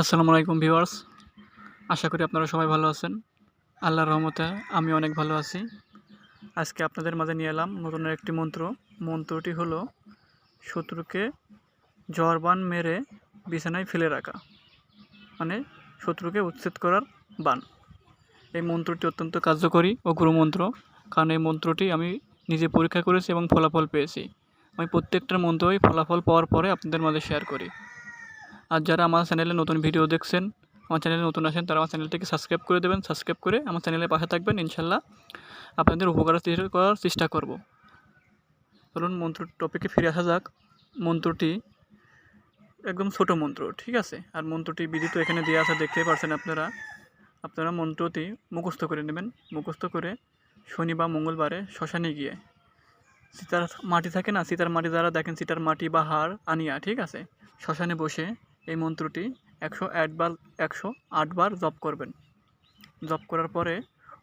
আসসালামু আলাইকুম ভিউয়ার্স। আশা করি আপনারা সবাই ভালো আছেন। আল্লাহর রহমতে আমি অনেক ভালো আছি। আজকে আপনাদের মাঝে নিয়ে এলাম নতুন একটি মন্ত্র। মন্ত্রটি হলো, শত্রুকে জ্বরবান মেরে বিছানায় ফেলে রাখা। মানে শত্রুকে উচ্ছেদ করার বান। এই মন্ত্রটি অত্যন্ত কার্যকরী ও গুরুমন্ত্র। কারণ এই মন্ত্রটি আমি নিজে পরীক্ষা করেছি এবং ফলাফল পেয়েছি। আমি প্রত্যেকটার মন্ত্রই ফলাফল পাওয়ার পরে আপনাদের মাঝে শেয়ার করি। আর যারা আমার চ্যানেলে নতুন ভিডিও দেখছেন, আমার চ্যানেলে নতুন আসেন, তারা আমার চ্যানেলটিকে সাবস্ক্রাইব করে দেবেন সাবস্ক্রাইব করে আমার চ্যানেলের পাশে থাকবেন ইনশাল্লাহ আপনাদের উপকার করার চেষ্টা করব। ধরুন মন্ত্র টপিকে ফিরে আসা যাক। মন্ত্রটি একদম ছোট মন্ত্র, ঠিক আছে? আর মন্ত্রটি বিধি তো এখানে দেওয়া আছে দেখতে পারছেন আপনারা। আপনারা মন্ত্রটি মুখস্থ করে নেবেন। মুখস্থ করে শনি বা মঙ্গলবারে শ্মশানে গিয়ে সীতার মাটি থাকে না? সীতার মাটি দ্বারা দেখেন, সীতার মাটি বা হাড় আনিয়া, ঠিক আছে? শ্মশানে বসে এই মন্ত্রটি একশো আটবার একশো আটবার জপ করবেন। জপ করার পরে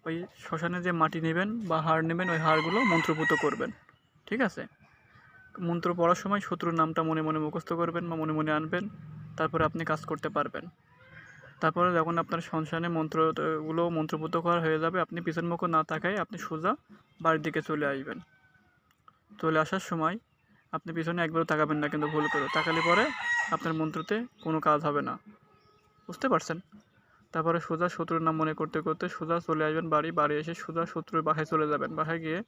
ওই শ্মশানে যে মাটি নেবেন বা হাড় নেবেন, ওই হাড়গুলো মন্ত্রপুত করবেন। ঠিক আছে? মন্ত্র পড়ার সময় শত্রুর নামটা মনে মনে মুখস্থ করবেন বা মনে মনে আনবেন, তারপরে আপনি কাজ করতে পারবেন। তারপরে যখন আপনার শ্মশানে মন্ত্রগুলো মন্ত্রপুত করা হয়ে যাবে, আপনি পিছন মুখ না তাকায় আপনি সোজা বাড়ির দিকে চলে আসবেন। চলে আসার সময় আপনি পিছনে একবারও তাকাবেন না, কিন্তু ভুল করে। তাকালে পরে আপনার মন্ত্রতে কোনো কাজ হবে না। বুঝতে পারছেন? তারপরে সোজা শত্রুর নাম মনে করতে করতে সোজা চলে আসবেন বাড়ি। বাড়ি এসে সোজা শত্রুর বাসায় চলে যাবেন। বাসায় গিয়ে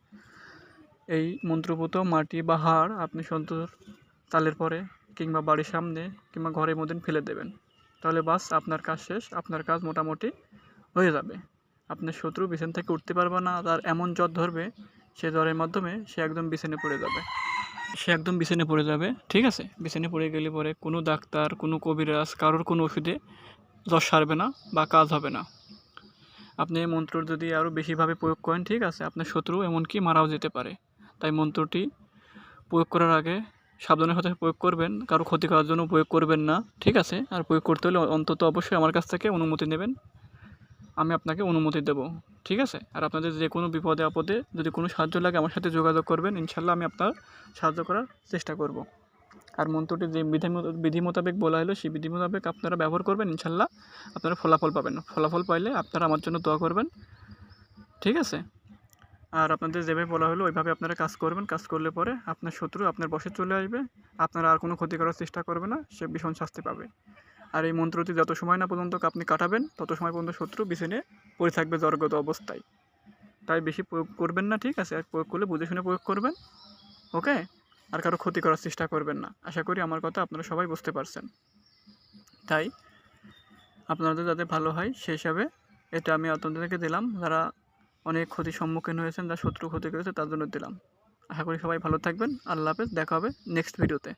এই মন্ত্রপুত মাটি বা হাড় আপনি সন্তোর তালের পরে কিংবা বাড়ির সামনে কিংবা ঘরের মধ্যে ফেলে দেবেন। তাহলে বাস আপনার কাজ শেষ। আপনার কাজ মোটামুটি হয়ে যাবে। আপনার শত্রু বিছান থেকে উঠতে পারবে না। তার এমন জ্বর ধরবে, সে জ্বরের মাধ্যমে সে একদম বিছানে পড়ে যাবে। সে একদম বিছানে পড়ে যাবে, ঠিক আছে? বিছানে পড়ে গেলে পরে কোনো ডাক্তার, কোনো কবিরাজ কারোর কোনো ওষুধে জ্বর সারবে না বা কাজ হবে না। আপনি এই মন্ত্র যদি আরও বেশিভাবে প্রয়োগ করেন, ঠিক আছে, আপনার শত্রু এমনকি মারাও যেতে পারে। তাই মন্ত্রটি প্রয়োগ করার আগে সাবধানের সাথে প্রয়োগ করবেন, কারও ক্ষতি করার জন্য প্রয়োগ করবেন না, ঠিক আছে? আর প্রয়োগ করতে হলে অন্তত অবশ্যই আমার কাছ থেকে অনুমতি নেবেন। আমি আপনাকে অনুমতি দেব। ঠিক আছে? আর আপনাদের যে কোনো বিপদে আপদে যদি কোনো সাহায্য লাগে আমার সাথে যোগাযোগ করবেন ইনশাল্লাহ আমি আপনার সাহায্য করার চেষ্টা করব। আর মন্ত্রটি যে বিধি বিধি মোতাবেক বলা হলো, সেই বিধি মোতাবেক আপনারা ব্যবহার করবেন ইনশাল্লাহ আপনারা ফলাফল পাবেন। ফলাফল পাইলে আপনারা আমার জন্য দোয়া করবেন। ঠিক আছে? আর আপনাদের যেভাবে বলা হলো, ওইভাবে আপনারা কাজ করবেন। কাজ করলে পরে আপনার শত্রু আপনার বসে চলে আসবে। আপনারা আর কোনো ক্ষতি করার চেষ্টা করবে না, সে ভীষণ শাস্তি পাবে। আর এই মন্ত্রটি যত সময় না পর্যন্ত আপনি কাটাবেন, তত সময় পর্যন্ত শত্রু বিছানে পড়ে থাকবে জর্গত অবস্থায়। তাই বেশি প্রয়োগ করবেন না, ঠিক আছে? আর প্রয়োগ করলে বুঝে শুনে প্রয়োগ করবেন, ওকে? আর কারও ক্ষতি করার চেষ্টা করবেন না। আশা করি আমার কথা আপনারা সবাই বুঝতে পারছেন। তাই আপনাদের যাতে ভালো হয় সেই হিসাবে এটা আমি আপনাদেরকে দিলাম। যারা অনেক ক্ষতির সম্মুখীন হয়েছেন, যারা শত্রু ক্ষতি করেছে, তার জন্য দিলাম। আশা করি সবাই ভালো থাকবেন। আল্লাহ হাফেজ। দেখা হবে নেক্সট ভিডিওতে